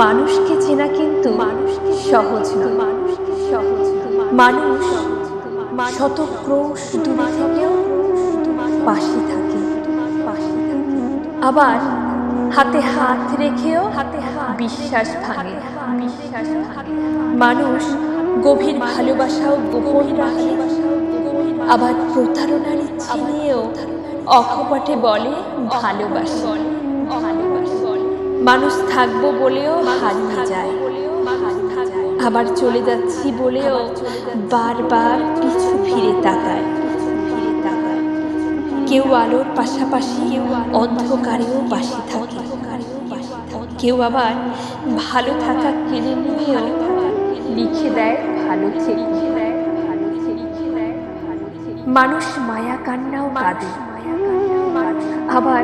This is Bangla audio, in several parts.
মানুষকে চেনা কিন্তু মানুষকে সহজ নয়। মানুষকে সহজ মানুষ শত ক্রোশ দূরে থেকেও পাশে থাকে পাশে থাকে। আবার হাতে হাত রেখেও হাতে হাত বিশ্বাস ভাঙে। বিশ্বাস মানুষ গভীর ভালোবাসাও গোপন রাখে। আবার প্রতারণার ইচ্ছে নিয়েও অকপটে বলে, ভালোবাসে। মানুষ থাকব বলেও হারিয়ে যায়। আবার চলে যাচ্ছি বলেও বারবার পিছু ফিরে তাকায়। কেউ আলোর পাশাপাশি অন্ধকারেও পাশে থাকে। কেউ আবার ভালো থাকা কেড়ে নিয়েও লিখে দেয় ভালো ছেড়ে থেকে মানুষ মায়া কান্নাও কাঁদে। আবার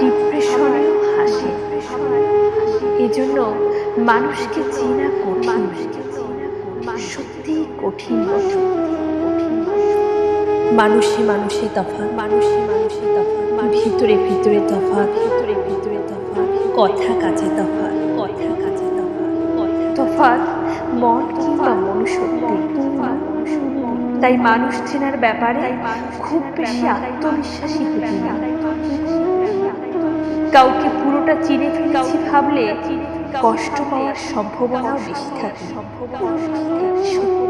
ডিপ্রেশনেও হাসে। এজন্য মানুষকে চেনা কঠিন। সত্যি কঠিন মানুষে মানুষে তফাৎ মানুষে মানুষে তফাৎ। ভিতরে ভিতরে তফাৎ। ভিতরে ভিতরে তফাৎ কথা কাছে তফাৎ। কথা কাছে তফাৎ তফাৎ মন কিংবা মনুষ্যত্বে তাই মানুষ চেনার ব্যাপারে খুব বেশি আত্মবিশ্বাসী হতে না কাউকে পুরোটা চিনে ফেলছি ভাবলে কষ্ট পাওয়ার সম্ভাবনাও বেশি থাকে। সম্ভাবনা